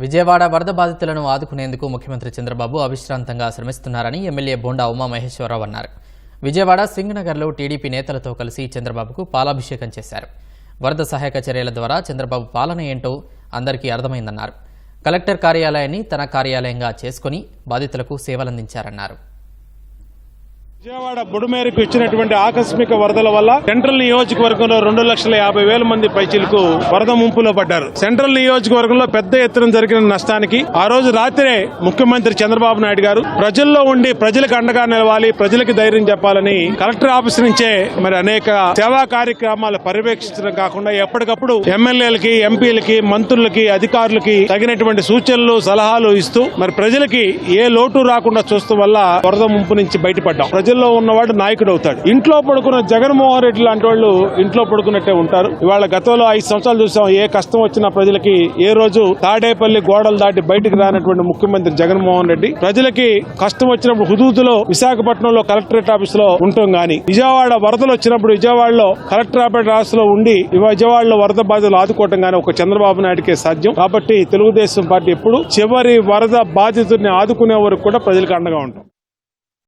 విజయవాడ వరద బాధితులను ఆదుకునేందుకు ముఖ్యమంత్రి చంద్రబాబు అవిశ్రాంతంగా శ్రమిస్తున్నారని ఎమ్మెల్యే బోండా ఉమామహేశ్వరరావు అన్నారు. విజయవాడ సింగనగర్లో టీడీపీ నేతలతో కలిసి చంద్రబాబుకు పాలాభిషేకం చేశారు. వరద సహాయక చర్యల ద్వారా చంద్రబాబు పాలన ఏంటో అందరికీ అర్థమైందన్నారు. కలెక్టర్ కార్యాలయాన్ని తన కార్యాలయంగా చేసుకుని బాధితులకు సేవలందించారన్నారు. విజయవాడ బుడుమేరకు ఇచ్చినటువంటి ఆకస్మిక వరదల వల్ల సెంట్రల్ నియోజకవర్గంలో రెండు లక్షల యాభై వేల మంది పైచిలకు వరద ముంపులో పడ్డారు. సెంట్రల్ నియోజకవర్గంలో పెద్ద ఎత్తున జరిగిన నష్టానికి ఆ రోజు రాత్రే ముఖ్యమంత్రి చంద్రబాబు నాయుడు గారు ప్రజల్లో ఉండి ప్రజలకు అండగా నిలవాలి ప్రజలకు ధైర్యం చెప్పాలని కలెక్టర్ ఆఫీస్ నుంచే మరి అనేక సేవా కార్యక్రమాలు పర్యవేక్షించడం కాకుండా ఎప్పటికప్పుడు ఎమ్మెల్యేలకి ఎంపీలకి మంత్రులకి అధికారులకి తగినటువంటి సూచనలు సలహాలు ఇస్తూ మరి ప్రజలకి ఏ లోటు రాకుండా చూస్తూ వల్ల వరద ముంపు నుంచి బయటపడ్డాం. ప్రజల్లో ఉన్నవాడు నాయకుడు అవుతాడు. ఇంట్లో పడుకున్న జగన్మోహన్ రెడ్డి లాంటి వాళ్ళు ఇంట్లో పడుకున్నట్టే ఉంటారు. ఇవాళ గతంలో ఐదు సంవత్సరాలు చూసాం ఏ కష్టం వచ్చినా ప్రజలకి ఏ రోజు తాడేపల్లి గోడలు దాటి బయటకు రానటువంటి ముఖ్యమంత్రి జగన్మోహన్ రెడ్డి ప్రజలకి కష్టం వచ్చినప్పుడు హుదూదులో విశాఖపట్నంలో కలెక్టరేట్ ఆఫీస్లో ఉంటాం గాని విజయవాడ వరదలు వచ్చినప్పుడు విజయవాడలో కలెక్టర్ ఆఫీస్లో ఉండి విజయవాడలో వరద బాధితులు ఆదుకోవటం గానీ ఒక చంద్రబాబు నాయుడికే సాధ్యం. కాబట్టి తెలుగుదేశం పార్టీ ఎప్పుడు చివరి వరద బాధితుడిని ఆదుకునే వరకు కూడా ప్రజలకు అండగా ఉంటాం.